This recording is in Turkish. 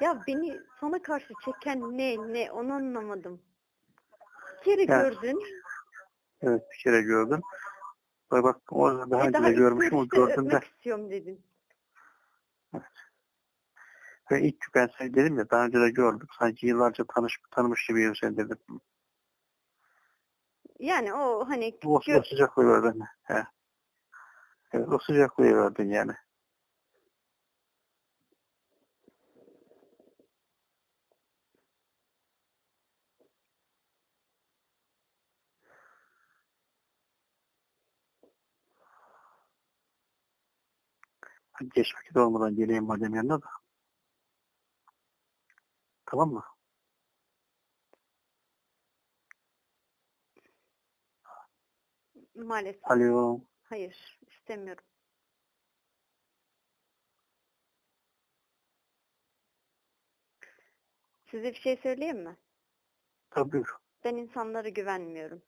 Ya beni sana karşı çeken ne ne onu anlamadım. Bir kere Ya, gördün. Evet bir kere gördüm. Bak, bak orada daha e, önce de görmüşüm o üstüne gördüğümde. istiyorum dedin. Ve ilk ben seni dedim ya daha önce de gördüm. Sanki yıllarca tanış, tanımış gibiyim seni dedim. Yani o hani O, o sıcaklığı verdin. He. Evet, o sıcaklığı verdin yani. Geç vakit olmadan geleyim madem yanına da. Tamam mı? maalesef. Alo. Hayır istemiyorum. Size bir şey söyleyeyim mi? Tabii. Ben insanlara güvenmiyorum.